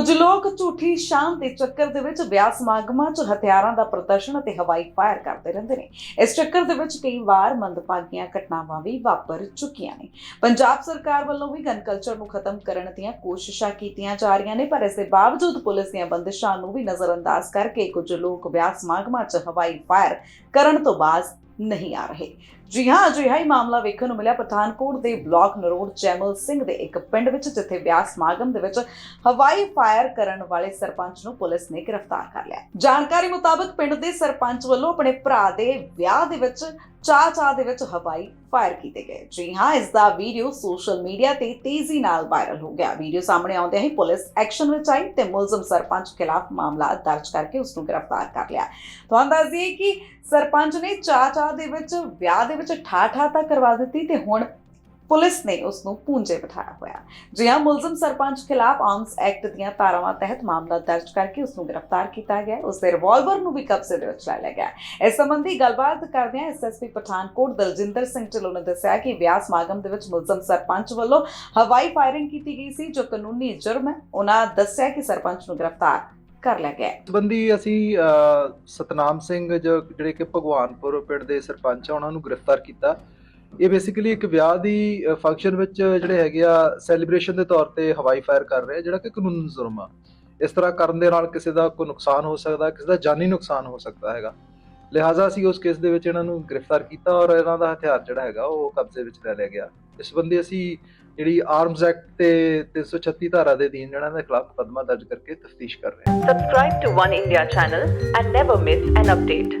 ਕੁਝ ਲੋਕ ਝੂਠੀ ਸ਼ਾਨ ਦੇ ਚੱਕਰ ਦੇ ਵਿੱਚ ਵਿਆਹ ਸਮਾਗਮਾਂ 'ਚ ਹਥਿਆਰਾਂ ਦਾ ਪ੍ਰਦਰਸ਼ਨ ਅਤੇ ਹਵਾਈ ਫਾਇਰ ਕਰਦੇ ਰਹਿੰਦੇ ਨੇ। ਇਸ ਚੱਕਰ ਦੇ ਵਿੱਚ ਕਈ ਵਾਰ ਮੰਦਭਾਗੀਆਂ ਘਟਨਾਵਾਂ ਵੀ ਵਾਪਰ ਚੁੱਕੀਆਂ ਨੇ। ਪੰਜਾਬ ਸਰਕਾਰ ਵੱਲੋਂ ਵੀ ਗਨ ਕਲਚਰ ਨੂੰ ਖਤਮ ਕਰਨ ਦੀਆਂ ਕੋਸ਼ਿਸ਼ਾਂ ਕੀਤੀਆਂ ਜਾ ਰਹੀਆਂ ਨੇ, ਪਰ ਇਸ ਦੇ ਬਾਵਜੂਦ ਪੁਲਿਸ ਦੀਆਂ ਬੰਦਿਸ਼ਾਂ ਨੂੰ ਵੀ ਨਜ਼ਰਅੰਦਾਜ਼ ਕਰਕੇ ਕੁਝ ਲੋਕ ਵਿਆਹ ਸਮਾਗਮਾਂ 'ਚ ਹਵਾਈ ਫਾਇਰ ਕਰਨ ਤੋਂ ਬਾਅਦ ਨਹੀਂ ਆ ਰਹੇ। ਜੀ ਹਾਂ ਅਜਿਹਾ ਹੀ ਮਾਮਲਾ ਵੇਖਣ ਨੂੰ ਮਿਲਿਆ। ਪਠਾਨਕੋਟ ਦੇ ਬਲਾਕ ਨਰੋੜ ਜੈਮਲ ਸਿੰਘ ਦੇ ਇੱਕ ਪਿੰਡ ਵਿੱਚ, ਜਿੱਥੇ ਵਿਆਹ ਸਮਾਗਮ ਦੇ ਵਿੱਚ ਹਵਾਈ ਫਾਇਰ ਕਰਨ ਵਾਲੇ ਸਰਪੰਚ ਨੂੰ ਪੁਲਿਸ ਨੇ ਗ੍ਰਿਫਤਾਰ ਕਰ ਲਿਆ ਜਾਣਕਾਰੀ ਮੁਤਾਬਕ ਪਿੰਡ ਦੇ ਸਰਪੰਚ ਵੱਲੋਂ ਆਪਣੇ ਭਰਾ ਦੇ ਵਿਆਹ ਦੇ ਵਿੱਚ ਚਾਹ ਚਾਹ ਦੇ ਵਿੱਚ ਹਵਾਈ ਫਾਇਰ ਕੀਤੇ ਗਏ। ਜੀ ਹਾਂ, ਇਸ ਦਾ ਵੀਡੀਓ ਸੋਸ਼ਲ ਮੀਡੀਆ ਤੇ ਤੇਜ਼ੀ ਨਾਲ ਵਾਇਰਲ ਹੋ ਗਿਆ। ਵੀਡੀਓ ਸਾਹਮਣੇ ਆਉਂਦਿਆਂ ਹੀ ਪੁਲਿਸ ਐਕਸ਼ਨ ਵਿੱਚ ਆਈ ਤੇ ਮੁਲਜ਼ਮ ਸਰਪੰਚ ਖਿਲਾਫ ਮਾਮਲਾ ਦਰਜ ਕਰਕੇ ਉਸ ਨੂੰ ਗ੍ਰਿਫਤਾਰ ਕਰ ਲਿਆ। ਤੁਹਾਨੂੰ ਦੱਸ ਦਈਏ ਕਿ ਸਰਪੰਚ ਨੇ ਚਾਹ ਚਾਹ ਦੇ ਵਿੱਚ ਵਿਆਹ ਦੇ ਵਿੱਚ ਠਾ ਠਾ ਤਾਂ ਕਰਵਾ ਦਿੱਤੀ ਤੇ ਹੁਣ ਪੁਲਿਸ ਨੇ ਉਸ ਨੂੰ ਪੂੰਜੇ ਬਿਠਾਇਆ ਹੋਇਆ। ਜੀ ਮੁਲਜ਼ਮ ਸਰਪੰਚ ਖਿਲਾਫ ਆਰਮਸ ਐਕਟ ਦੀਆਂ ਧਾਰਾਵਾਂ ਤਹਿਤ ਮਾਮਲਾ ਦਰਜ ਕਰਕੇ ਉਸ ਨੂੰ ਗ੍ਰਿਫਤਾਰ ਕੀਤਾ ਗਿਆ ਉਸ ਦੇ ਰਿਵਾਲਵਰ ਨੂੰ ਵੀ ਕਬਜ਼ੇ ਦੇ ਵਿੱਚ ਲੈ ਲਿਆ ਗਿਆ ਇਸ ਸੰਬੰਧੀ ਗੱਲਬਾਤ ਕਰਦਿਆਂ ਐਸਐਸਪੀ ਪਠਾਨਕੋਟ ਦਲਜਿੰਦਰ ਸਿੰਘ ਢਿੱਲੋਂ ਨੇ ਦੱਸਿਆ ਕਿ ਵਿਆਹ ਸਮਾਗਮ ਦੇ ਵਿੱਚ ਮੁਲਜ਼ਮ ਸਰਪੰਚ ਵੱਲੋਂ ਹਵਾਈ ਫਾਇਰਿੰਗ ਕੀਤੀ ਗਈ ਸੀ, ਜੋ ਕਾਨੂੰਨੀ ਜੁਰਮ ਹੈ। ਉਹਨਾਂ ਦੱਸਿਆ ਕਿ ਸਰਪੰਚ ਨੂੰ ਗ੍ਰਿਫਤਾਰ ਕਰ ਲਿਆ ਗਿਆ ਹੈ। ਅਸੀਂ ਸਤਨਾਮ ਸਿੰਘ ਜਿਹੜੇ ਕਿ ਭਗਵਾਨਪੁਰ ਪਿੰਡ ਦੇ ਸਰਪੰਚ ਆ, ਉਹਨਾਂ ਨੂੰ ਗ੍ਰਿਫਤਾਰ ਕੀਤਾ। ਇਹ ਬੇਸਿਕਲੀ ਇੱਕ ਵਿਆਹ ਦੀ ਫੰਕਸ਼ਨ ਵਿੱਚ ਜਿਹੜੇ ਹੈਗੇ ਆ ਸੈਲੀਬ੍ਰੇਸ਼ਨ ਦੇ ਤੌਰ ਤੇ ਹਵਾਈ ਫਾਇਰ ਕਰ ਰਹੇ ਜਿਹੜਾ ਕਿ ਕਾਨੂੰਨ ਜ਼ੁਰਮ ਆ। ਇਸ ਤਰ੍ਹਾਂ ਕਰਨ ਦੇ ਨਾਲ ਕਿਸੇ ਦਾ ਕੋਈ ਨੁਕਸਾਨ ਹੋ ਸਕਦਾ, ਕਿਸੇ ਦਾ ਜਾਨੀ ਨੁਕਸਾਨ ਹੋ ਸਕਦਾ ਹੈਗਾ। ਲਿਹਾਜ਼ਾ ਅਸੀਂ ਉਸ ਕੇਸ ਦੇ ਵਿੱਚ ਇਹਨਾਂ ਨੂੰ ਗ੍ਰਿਫਤਾਰ ਕੀਤਾ ਔਰ ਇਹਨਾਂ ਦਾ ਹਥਿਆਰ ਜਿਹੜਾ ਹੈਗਾ, ਉਹ ਕਬਜ਼ੇ ਵਿੱਚ ਲੈ ਲਿਆ ਗਿਆ। ਇਸ ਸੰਬੰਧੀ ਅਸੀਂ ਜਿਹੜੀ ਆਰਮਸ ਐਕਟ ਤੇ 336 ਧਾਰਾ ਦੇ ਅਧੀਨ ਇਹਨਾਂ ਦੇ ਖਿਲਾਫ ਮੁਕੱਦਮਾ ਦਰਜ ਕਰਕੇ ਤਫਤੀਸ਼ ਕਰ ਰਹੇ ਹਾਂ। Subscribe to One India channel and never miss an update.